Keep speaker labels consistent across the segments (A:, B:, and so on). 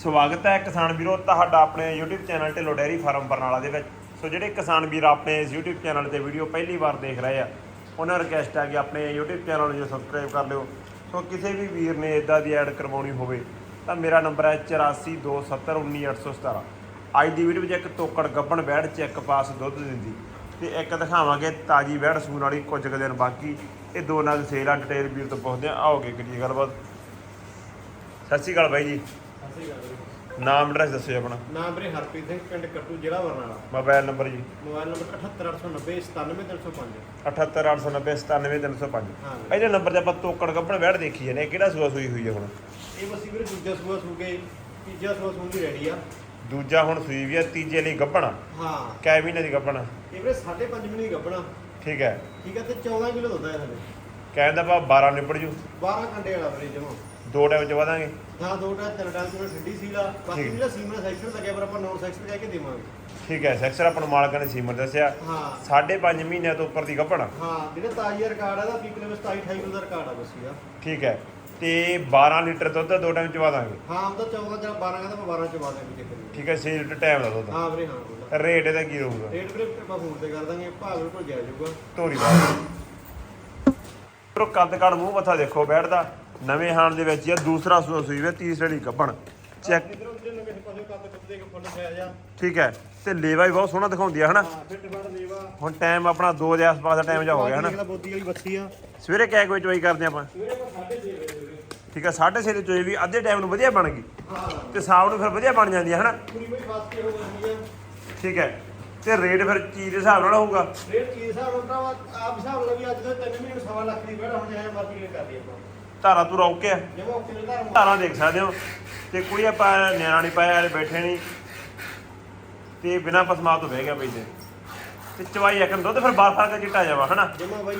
A: ਸਵਾਗਤ ਹੈ ਕਿਸਾਨ ਵੀਰੋ, ਤੁਹਾਡਾ ਆਪਣੇ YouTube channel Dhillon dairy farm Barnala ਦੇ ਵਿੱਚ। ਸੋ ਜਿਹੜੇ ਕਿਸਾਨ ਵੀਰ ਆਪਣੇ ਇਸ YouTube ਚੈਨਲ ਤੇ ਵੀਡੀਓ ਪਹਿਲੀ ਵਾਰ ਦੇਖ ਰਹੇ ਆ, ਉਹਨਾਂ ਨੂੰ ਰਿਕਵੈਸਟ ਹੈ ਕਿ ਆਪਣੇ YouTube ਚੈਨਲ ਨੂੰ ਜੋ ਸਬਸਕ੍ਰਾਈਬ ਕਰ ਲਿਓ। ਸੋ ਕਿਸੇ ਵੀ ਵੀਰ ਨੇ ਇਦਾਂ ਦੀ ਐਡ ਕਰਵਾਉਣੀ ਹੋਵੇ, ਤਾਂ ਮੇਰਾ ਨੰਬਰ ਹੈ 8427191817 ਅੱਜ ਦੀ ਵੀਡੀਓ ਵਿੱਚ ਇੱਕ ਤੋਕੜ ਗੱਬਣ ਬੈੜ ਚੈੱਕ ਪਾਸ ਦੁੱਧ ਦਿੰਦੀ, ਤੇ ਇੱਕ ਦਿਖਾਵਾਂਗੇ ਤਾਜੀ ਬੈੜ ਸੂਣ ਵਾਲੀ ਕੁਝ ਕੁ ਦਿਨ ਬਾਕੀ। ਇਹ ਦੋ ਨਾਲ ਸੇਲ ਆ ਡਿਟੇਲ ਵੀਰ ਤੋਂ ਪੁੱਛਦੇ ਆ। ਆਓਗੇ ਕਰੀਏ ਗੱਲਬਾਤ। ਸਤਿ ਸ਼੍ਰੀ ਅਕਾਲ ਬਾਈ ਜੀ। ਨਾਮ ਐਡਰੈਸ ਦੱਸਿਓ ਆਪਣਾ।
B: ਨਾਮ ਵੀਰੇ ਹਰਪ੍ਰੀਤ ਸਿੰਘ ਪਿੰਡ ਕੱਟੂ ਜ਼ਿਲ੍ਹਾ ਬਰਨਾਲਾ।
A: ਮੋਬਾਈਲ ਨੰਬਰ ਜੀ।
B: ਮੋਬਾਈਲ ਨੰਬਰ 78890 97305
A: 78890
B: ਹਾਂ।
A: ਇਹਦੇ ਨੰਬਰ ਤੇ ਆਪਾਂ ਤੋਕੜ ਗੱਬਣ ਬੈੜ ਦੇਖੀ ਜਾਂਦੇ ਆ। ਕਿਹੜਾ ਸੂਆ ਸੂਈ ਹੋਈ ਹੈ ਹੁਣ?
B: ਇਹ ਬਸੀ ਵੀਰੇ ਦੂਜਾ ਸੂਆ ਸੂ ਕੇ ਤੀਜਾ ਸੂਆ ਸੂਣ ਦੀ ਰੈਡੀ ਆ।
A: ਦੂਜਾ ਹੁਣ ਸੂਈ ਵੀ ਆ ਤੀਜੇ ਲਈ ਗੱਬਣ
B: ਹਾਂ।
A: ਕੈ ਮਹੀਨੇ ਦੀ ਗੱਬਣ
B: ਇਹ ਵੀਰੇ 5.5 ਮਹੀਨੇ ਦੀ ਗੱਭਣਾ
A: ਠੀਕ ਹੈ।
B: ਠੀਕ ਹੈ ਤੇ 14 ਕਿਲੋ ਦੁੱਧ ਹੈ ਸਾਡੇ।
A: ਕਹਿੰਦਾ ਆਪਾਂ 12 ਨਿਪੜ ਜੂ।
B: 12 ਘੰਟੇ ਵਾਲਾ ਵੀਰੇ ਜਮਾ।
A: ਦੋ ਟਾਈਮ ਚ ਵਧਾਂਗੇ।
B: ਹਾਂ ਦੋ ਟਾ ਤਿੰਨ ਟਾਂ ਤੋਂ ਠੰਡੀ ਸੀਲਾ ਬਾਕੀ। ਜਿਹੜਾ ਸੀਮਾ ਸੈਕਸ਼ਨ ਲੱਗਿਆ ਪਰ ਆਪਾਂ ਨੌਨ ਸੈਕਸ਼ਨ ਕਹਿ ਕੇ ਦੇਵਾਂਗੇ।
A: ਠੀਕ ਹੈ ਸੈਕਸਰ ਆਪਾਂ ਨੂੰ ਮਾਲਕਾਂ ਨੇ ਸੀਮਰ ਦੱਸਿਆ।
B: ਹਾਂ।
A: 5.5 ਮਹੀਨਿਆਂ ਤੋਂ ਉੱਪਰ ਦੀ ਗੱਬਣ
B: ਹਾਂ ਜਿਹੜਾ ਤਾਜ਼ਾ ਰਿਕਾਰਡ ਆ ਦਾ ਪੀਪਲੇ ਵਿੱਚ 27 28 ਕਿਲੋ ਦਾ ਰਿਕਾਰਡ ਆ ਬਸੀ
A: ਠੀਕ ਹੈ ਤੇ 12 ਲੀਟਰ ਦੁੱਧ ਦੋ ਟਾਈਮ ਚ ਵਧਾਂਗੇ
B: ਹਾਂ ਉਹਦਾ 14 ਜਾਂ 12 ਕਹਿੰਦਾ ਮੈਂ 12 ਚ ਪਾ ਦਾਂਗੇ
A: ਠੀਕ ਹੈ 6 ਲੀਟਰ ਟਾਈਮ ਦਾ ਦੁੱਧ
B: ਹਾਂ ਵੀਰੇ ਹਾਂ
A: ਰੇਟ ਇਹਦਾ ਕੀ ਰਹੂਗਾ?
B: ਰੇਟ ਵੀਰੇ ਆਪਾਂ ਫੋਨ ਤੇ ਕਰ ਦਾਂਗੇ ਭਾਅ ਬਿਲਕੁਲ ਜਾਇਜ਼ ਹੋਊਗਾ
A: ਧੋਰੀ ਬਾਤ ਕੱਦ ਕਾੜ ਮੂੰਹ ਮੱਥਾ ਦੇਖੋ ਬੈਠਦਾ। ਨਵੇਂ ਹਾਣ ਦੇ ਵਿੱਚ ਆ ਦੂਸਰਾ ਸੂਆ ਸੂਈ ਵੇ ਤੀਸਰੇ ਲਈ ਗੱਬਣ। ਚੈੱਕ
B: ਇਧਰੋਂ ਉਧਰ ਨੂੰ ਕਿਸੇ ਪਾਸੇ ਕੱਦ ਕੁੱਤੇ ਕੇ ਫੁੱਲ ਪਿਆ ਜਾ
A: ਠੀਕ ਹੈ। ਤੇ ਲੇਵਾ ਵੀ ਬਹੁਤ ਸੋਹਣਾ ਦਿਖਾਉਂਦੀ ਆ ਹਨਾ?
B: ਹਾਂ ਫਿੱਟ ਫੜ ਲੇਵਾ।
A: ਹੁਣ ਟਾਈਮ ਆਪਣਾ 2 ਦੇ ਆਸ-ਪਾਸ ਦਾ ਟਾਈਮ ਜਾ ਹੋ ਗਿਆ ਹਨਾ?
B: ਅਗਲਾ ਬੋਦੀ ਵਾਲੀ ਬੱਤੀ ਆ।
A: ਸਵੇਰੇ ਕਿਹ ਕੋਈ ਚੋਈ ਕਰਦੇ ਆਪਾਂ?
B: ਸਵੇਰੇ ਆਪਾਂ 6:30 ਵਜੇ
A: ਠੀਕ ਹੈ 6:30 ਦੀ ਚੋਈ ਵੀ ਅੱਧੇ ਟਾਈਮ ਨੂੰ ਵਧੀਆ ਬਣ ਗਈ। ਤੇ ਸ਼ਾਮ ਨੂੰ ਫਿਰ ਵਧੀਆ ਬਣ ਜਾਂਦੀ ਹੈ ਹਨਾ?
B: ਪੂਰੀ ਬਈ ਫਸ ਕੇ ਹੋ ਗਈ ਆ।
A: ਠੀਕ ਹੈ। ਤੇ ਰੇਟ ਫਿਰ ਚੀਜ਼ ਦੇ ਹਿਸਾਬ ਨਾਲ ਹੋਊਗਾ।
B: ਰੇਟ ਚੀਜ਼ ਹਿਸਾਬ ਨਾਲ ਭਰਾਵਾ ਆਪ ਹਿਸਾਬ ਨਾਲ ਵੀ ਅੱਜ ਤੋਂ 3 ਮਹੀਨੇ ਸਵਾ ਲੱਖ ਦੀ ਬੈਠਾ ਹੁਣ ਜਾਇਆ ਮਰਜ਼ੀ ਰੇਟ ਕਰਦੀ ਆਪਾਂ।
A: ਧਾਰਾ ਤੂੰ
B: ਨੇ ਧਰਮ
A: ਧਾਰਾਂ ਦੇਖ ਸਕਦੇ ਹੋ। ਤੇ ਕੋਈ ਆਪਾਂ ਨਿਆਣਾ ਨਹੀਂ ਪਾਇਆ ਬੈਠੇ ਨਹੀਂ ਤੇ ਬਿਨਾਂ ਪਸਮਾ ਤੋਂ ਬਹਿ ਗਿਆ ਬਈ ਤੇ। ਤੇ ਚਵਾਈ ਇੱਕ ਦੁੱਧ ਫਿਰ ਬਾਹਰ ਫੜ ਕੇ ਚਿੱਟਾ ਜਾਵਾ ਹਨਾ?
B: ਜਮਾ ਬਾਈ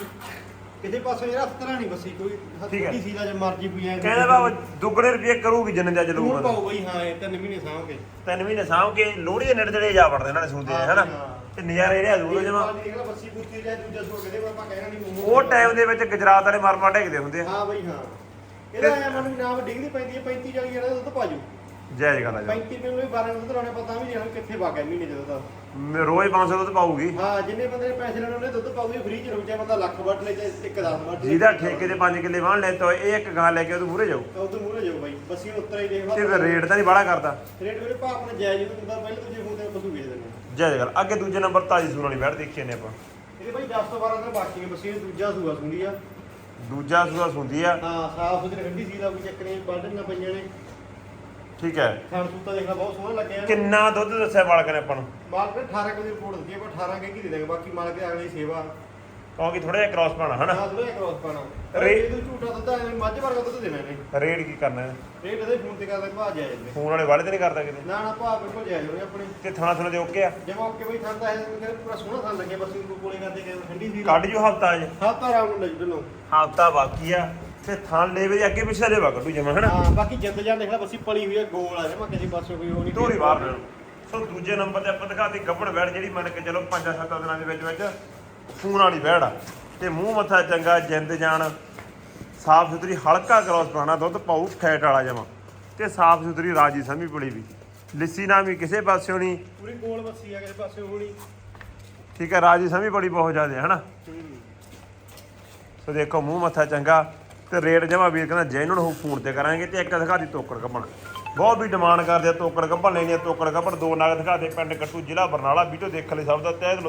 B: ਕਿਸੇ ਪਾਸੇ ਯਾਰ ਤਰ੍ਹਾਂ ਨਹੀਂ ਬਸੀ ਕੋਈ
A: ਠੀਕ ਹੈ।
B: ਸੀ ਦਾ ਜੇ ਮਰਜ਼ੀ ਪਈ ਐ
A: ਕਹਿੰਦਾ ਬਾਬਾ ਦੁੱਗਣੇ ਰੁਪਏ ਕਰੂਗੀ ਜਿੰਨੇ
B: ਜ਼ਰੂਰ
A: ਲਊਗਾ
B: ਪਾਓ ਬਈ ਹਾਂ ਇਹ 3 ਮਹੀਨੇ ਸਾਂਭ ਕੇ।
A: ਤਿੰਨ ਮਹੀਨੇ ਸਾਂਭ ਕੇ ਲੋਹੜੀ ਦੇ ਨੇੜੇ ਤੇੜੇ ਜਾ ਵੜਦੇ ਇਹਨਾਂ ਨੇ ਸੁਣਦੇ ਆ ਹਨਾ?
B: ਹਾਂ।
A: ਤੇ ਨਜ਼ਾਰੇ ਰਿਹਾ ਦੂਰ ਜਮਾ।
B: ਦੇਖਲਾ ਬੱਸੀ ਬੁੱਤੀ ਜਾਂ ਦੂਜਾ ਸੋ ਕਦੇ ਆਪਾਂ ਕਹਿਣਾ ਨਹੀਂ ਮੂੰਹ
A: ਉਹ ਟਾਈਮ ਦੇ ਵਿੱਚ ਗੁਜਰਾਤ ਵਾਲੇ ਮਰਮਾ ਢੇਕਦੇ ਹੁੰਦੇ ਆ।
B: ਹਾਂ ਬਈ ਹਾਂ। ਇਹਦਾ ਐ ਮਨ ਨਾਮ ਡਿੱਗਦੀ ਪੈਂਦੀ ਹੈ 35 40 ਜਿਹੜਾ ਦੁੱਧ ਪਾਜੂ
A: ਜੈ। ਗੱਲ ਆ ਜੀ।
B: 35 ਰੁਪਏ ਨੂੰ ਵੀ 12 ਦੁੱਧ ਲਾਉਣੇ ਪਤਾ ਵੀ ਨਹੀਂ ਹੁਣ ਕਿੱਥੇ ਵਾਗਿਆ ਮਹੀਨੇ ਜਦੋਂ ਦਾ।
A: ਮੈਂ ਰੋਜ਼ 500 ਦੁੱਧ ਪਾਊਗੀ।
B: ਹਾਂ ਜਿੰਨੇ ਬੰਦੇ ਨੇ ਪੈਸੇ ਲੈਣੇ ਉਹਨੇ ਦੁੱਧ ਪਾਉਗੀ ਫ੍ਰੀ ਚ ਰੁਕ ਜਾ ਬੰਦਾ ਲੱਖ ਵੱਟ ਲੈ ਤੇ ਇੱਕ 10 ਵੱਟ ਲੈ।
A: ਜਿਹਦਾ ਠੇਕੇ ਤੇ 5 ਕਿੱਲੇ ਲੈ ਤਾ ਇਹ ਇੱਕ ਗਾਂ ਲੈ ਕੇ ਉਹ ਮੂਰੇ ਜਾਊ।
B: ਉਹ ਤੋਂ ਮੂਹਰੇ ਜਾਓ ਬਾਈ ਬੱਸੀ ਉੱਤਰ ਹੀ ਦੇਖ ਲਾ।
A: ਤੇ ਫਿਰ ਰੇਟ ਤਾਂ ਨਹੀਂ ਬਾਹਲਾ ਕਰਦਾ।
B: ਰੇਟ ਮੇਰੇ ਭਾਅ ਆਪਣੇ ਜਾਇਜ਼ ਹੁੰਦਾ ਪਹਿਲੇ ਦੂਜੇ ਫੋਨ ਤੇ ਪਸ਼ੂ ਵੇਚ ਦਿੰਦੇ ਆ।
A: ਜੈ ਗੱਲ ਅੱਗੇ ਦੂਜੇ ਨੰਬਰ ਤਾਜੀ ਸੂਣ ਵਾਲੀ ਬੈਠ ਦੇਖੀ ਨੇ ਆਪਾਂ।
B: ਇਹਦੇ ਬਾਈ 10 ਤੋਂ 12 ਦਿਨ ਬਾਕੀ ਨੇ ਬੱਸੀ ਇਹ ਦੂਜਾ ਸੂਆ ਸੁੰਦੀ ਆ।
A: ਦੂਜਾ ਸੂਆ ਸੁੰਦੀ ਆ।
B: ਹਾਂ ਸਾਫ਼ ਸੁਥਰੀ ਠੰਡੀ ਸੀ ਦਾ ਕੋਈ ਚੱਕਰ ਨਹੀਂ ਨਾ ਪਈਆਂ ਨੇ।
A: ਠੀਕ ਹੈ।
B: ਖਾਣ ਸੂਤਾ ਦੇਖਣਾ ਬਹੁਤ ਸੋਹਣਾ ਲੱਗਿਆ।
A: ਕਿੰਨਾ ਦੁੱਧ ਦੱਸਿਆ ਮਾਲਕ ਨੇ ਆਪਾਂ ਨੂੰ?
B: ਮਾਲਕ ਨੇ 18 ਕਿਲੋ ਦੀ ਰਿਪੋਰਟ ਦਿੱਤੀ ਪਰ 18 ਕਹਿ ਕੇ ਦੇ ਦਾਂਗੇ ਬਾਕੀ ਮਾਲਕ ਦੇ ਅਗਲੀ ਸੇਵਾ।
A: ਕਿਉਂਕਿ ਥੋੜਾ ਜਿਹਾ ਕ੍ਰਾਸ ਪਾਣਾ ਹਨਾ?
B: ਥੋੜਾ ਕ੍ਰੋਸ ਪਾਣਾ
A: ਰੇ-
B: ਰੇਟ ਨੂੰ ਝੂਟਾ ਦੁੱਧ ਐਵੇਂ ਮੱਝ ਵਰਗਾ ਦੁੱਧ ਦੇਣਾ ਇਹਨੇ।
A: ਰੇਟ ਕੀ ਕਰਨਾ? ਹੈ
B: ਰੇਟ ਇਹਦੇ ਫੋਨ ਤੇ ਕਰਦੇ ਭਾਅ ਜਾਇਜ਼ ਨੇ।
A: ਫੋਨ ਵਾਲੇ ਵਾਲੇ ਤੇ ਨਹੀਂ ਕਰਦਾ ਕਿਤੇ?
B: ਨਾ ਨਾ ਭਾਅ ਬਿਲਕੁਲ ਜਾਇਜ਼ ਹੋਣੇ ਆਪਣੇ।
A: ਤੇ ਥਾਣਾ ਥੁਣਾ ਦੇ ਓਕੇ ਆ?
B: ਜਮਾ ਓਕੇ ਬਈ ਠੰਡਾ ਹੈ ਮੇਰੇ ਪੂਰਾ ਸੋਹਣਾ ਥਾਂ ਲੱਗਿਆ ਬਸ ਇਹਨੂੰ ਕੋਲੇ ਕਰਦੇ ਗਏ ਠੰਡੀ ਸੀ।
A: ਕੱਢ ਜੋ ਹਫਤਾ ਅਜ।
B: ਹਾਂ ਤਾਂ ਆਰਾਮ ਨਾਲ ਲੱਗ ਜਨੋ
A: ਹਫਤਾ ਬਾਕੀ ਆ। ਤੇ ਥਾਂ ਲੈਵੇ ਦੇ ਅੱਗੇ ਪਿੱਛੇ ਲੈਵਾ ਕੱਢੂ ਜਮਾ ਹਨਾ?
B: ਹਾਂ ਬਾਕੀ ਜਿੰਦ ਜਾਨ ਦੇਖ ਲੈ ਬਸੀ ਪਲੀ ਹੋਈ ਹੈ ਗੋਲ ਆ ਜਮਾ ਕਿਸੇ ਪਾਸੇ ਕੋਈ ਉਹ ਨਹੀਂ।
A: ਬਾਹਰ ਨਾਲ ਸੋ ਦੂਜੇ ਨੰਬਰ ਤੇ ਆਪਾਂ ਦਿਖਾਤੀ ਗੱਬੜ ਬੈੜ ਜਿਹੜੀ ਮੰਨ ਕੇ ਚਲੋ 5-7 ਦਿਨਾਂ ਦੇ ਵਿੱਚ ਵਿੱਚ। ਫੂਨ ਵਾਲੀ ਆ। ਤੇ ਮੂੰਹ ਮੱਥਾ ਚੰਗਾ ਜਿੰਦ ਜਾਨ ਸਾਫ਼ ਸੁਥਰੀ ਹਲਕਾ ਕ੍ਰਾਸ ਪਾਣਾ ਦੁੱਧ ਪਾਉ ਫੈਟ ਵਾਲਾ ਜਮਾ। ਤੇ ਸਾਫ਼ ਸੁਥਰੀ ਰਾਜੀ ਸਮੀ ਪੜੀ ਵੀ। ਲਿੱਸੀ ਨਾ ਵੀ ਕਿਸੇ ਪਾਸਿਓਂ ਨਹੀਂ
B: ਪੂਰੀ ਗੋਲ ਬੱਸੀ ਆ ਕਿਸੇ ਪਾਸੇ ਹੋਣੀ।
A: ਠੀਕ ਹੈ ਰਾਜੀ ਸਮੀ ਬੜੀ ਬਹੁਤ ਜ਼ਿਆਦਾ ਹੈ ਹਨਾ? ਸੋ ਦੇਖੋ ਮੂੰਹ ਮੱਥਾ ਚੰਗਾ। ਤੇ ਰੇਟ ਜਮਾ ਵੀਰ ਕਹਿੰਦਾ ਜੈਨੂਨ ਹੋ ਫੋਨ ਤੇ ਕਰਾਂਗੇ ਤੇ ਇੱਕ ਦਿਖਾ ਦੀ ਤੋਕੜ ਕੱਪਣ। ਬਹੁਤ ਵੀ ਡਿਮਾਂਡ ਕਰਦੇ ਆ ਤੋਕੜ ਕੱਪਣ ਲੈਣੀ ਆ ਤੋਕੜ ਕੱਪਣ ਦੋ ਨਾਗ ਦਿਖਾ ਦੇ ਪਿੰਡ ਕੱਟੂ ਜ਼ਿਲ੍ਹਾ ਬਰਨਾਲਾ ਵੀਡੀਓ ਦੇਖਣ ਲਈ ਸਭ ਦਾ ਤਹਿ ਦਿਲੋਂ